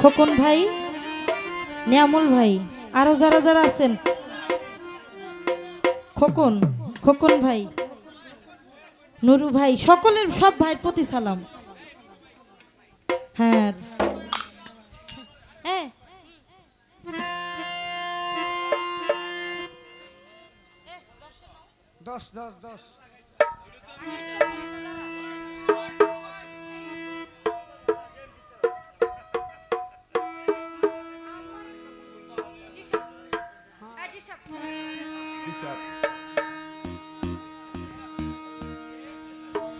খোকন ভাই, নিয়ামল ভাই, আরও যারা যারা আছেন। খোকন খোকন ভাই, নুরু ভাই, সকলের সব ভাইয়ের প্রতি সালাম। হ্যাঁ। হ্যাঁ। দশ দশ দশ।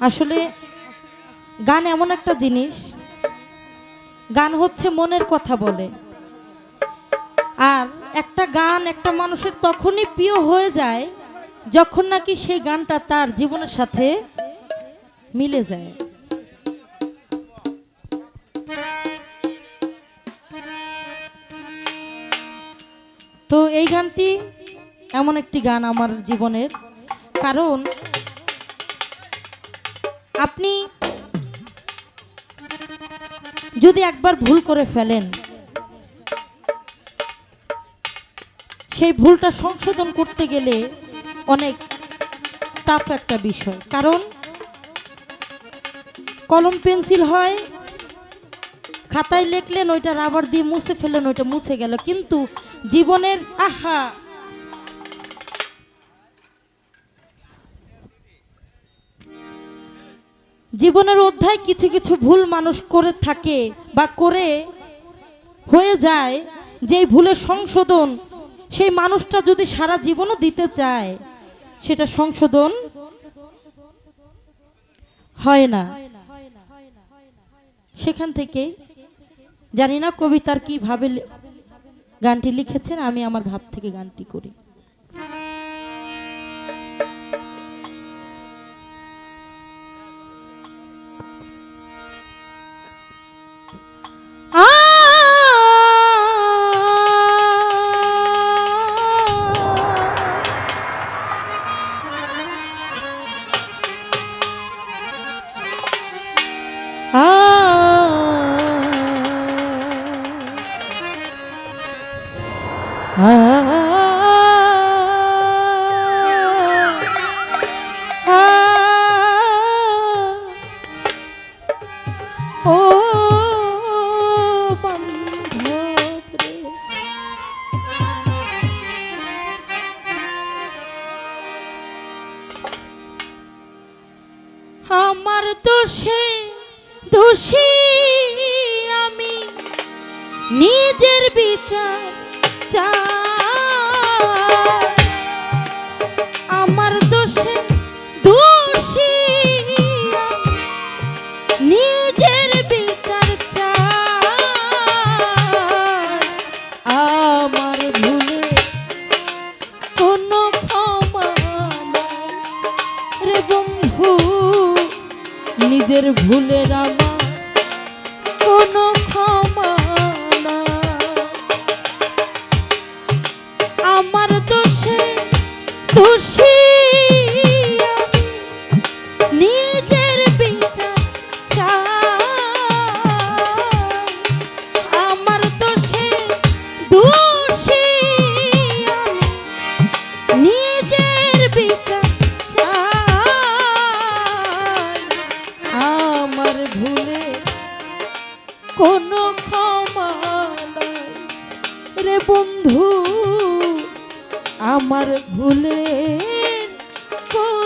আসলে গান এমন একটা জিনিস, গান হচ্ছে মনের কথা বলে। আর একটা গান একটা মানুষের তখনই প্রিয় হয়ে যায় যখন নাকি সেই গানটা তার জীবনের সাথে মিলে যায়। তো এই গানটি এমন একটি গান আমার জীবনের। কারণ, আপনি যদি একবার ভুল করে ফেলেন, সেই ভুলটা সংশোধন করতে গেলে অনেক টাফ একটা বিষয়। কারণ, কলম, পেন্সিল হয়, খাতায় লিখলেন, ওইটা রাবার দিয়ে মুছে ফেলেন ওইটা মুছে গেল। কিন্তু জীবনের, আহা! জীবনের অধ্যায় কিছু কিছু ভুল মানুষ করে থাকে বা করে, হয়ে যায়, যেই ভুলের সংশোধন, সেই মানুষটা যদি সারা জীবনও দিতে চায়, সেটা সংশোধন হয় না। সেখান থেকে, জানি না কবিতার কীভাবে গানটি লিখেছেন, আমি আমার ভাব থেকে গানটি করি। রে বন্ধু আমার ভুলে কোনো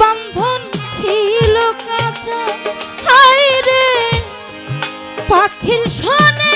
বন্ধন ছিল কাঁচা। হাই রে পাখির সনে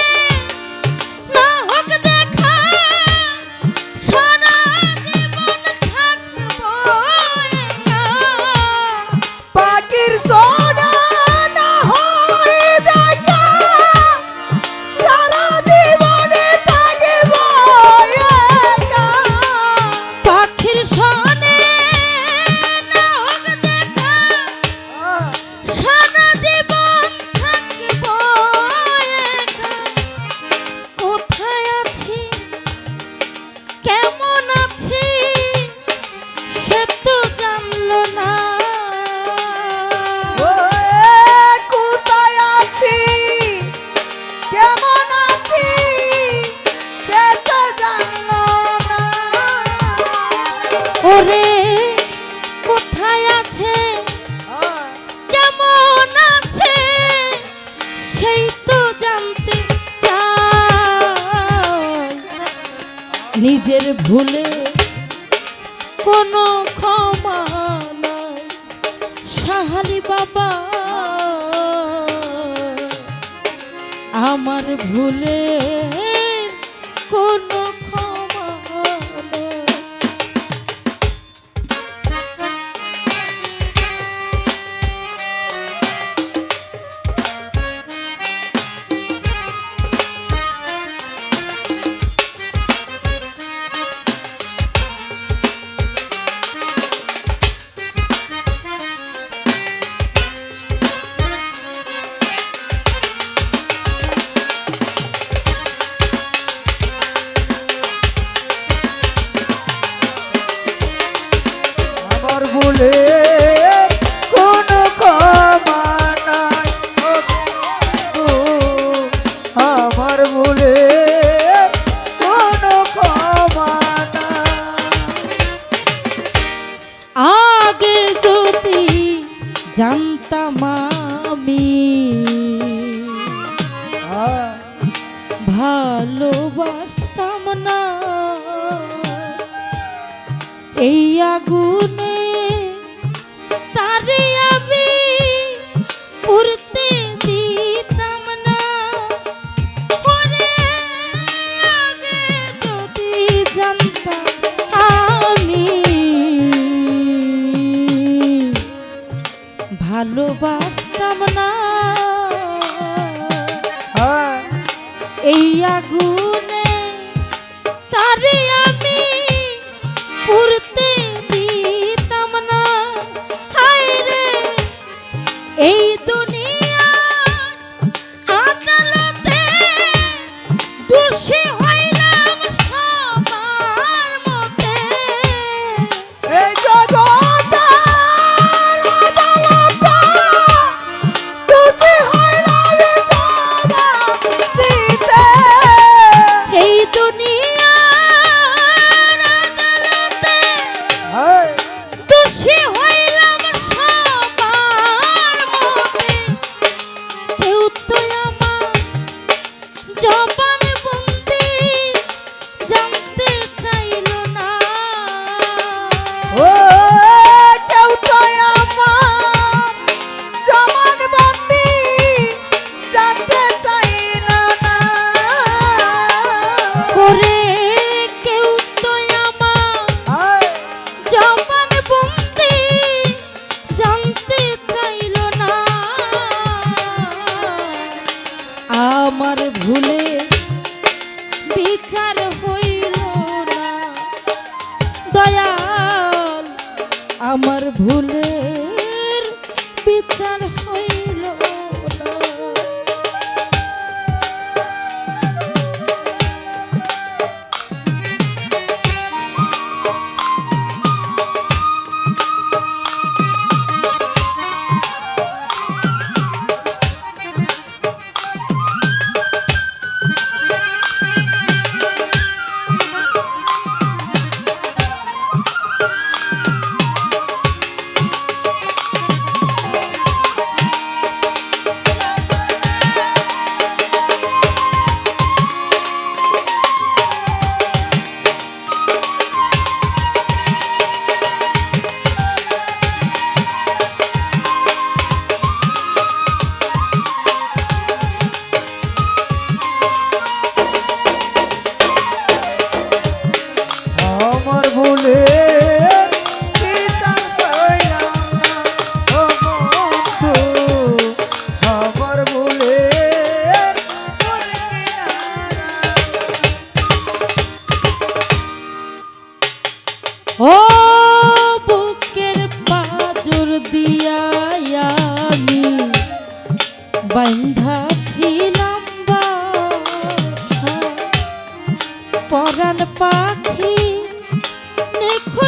নিজের ভুলে কোনো ক্ষমা নাই। সাহারি বাবা আমার ভুলে কোন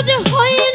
নিখোঁজ হইল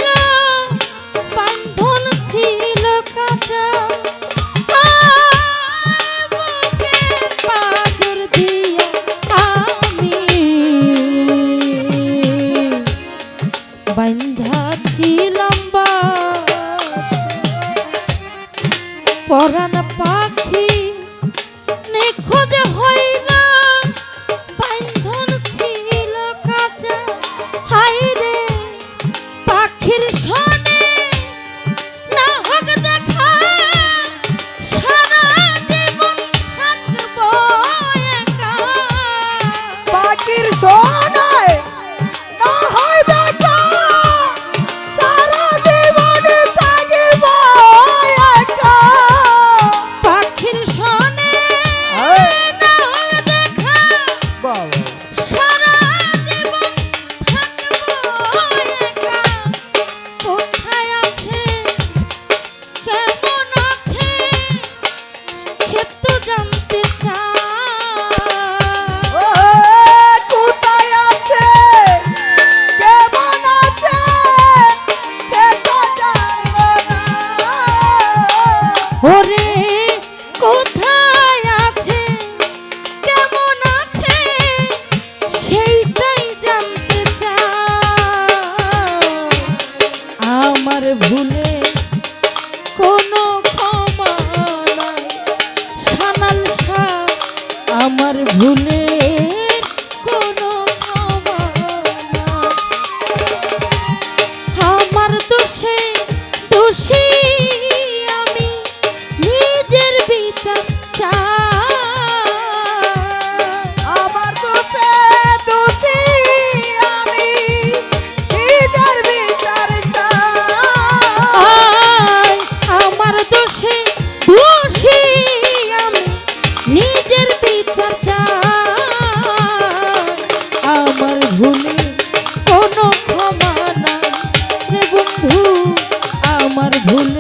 আমার ভুলে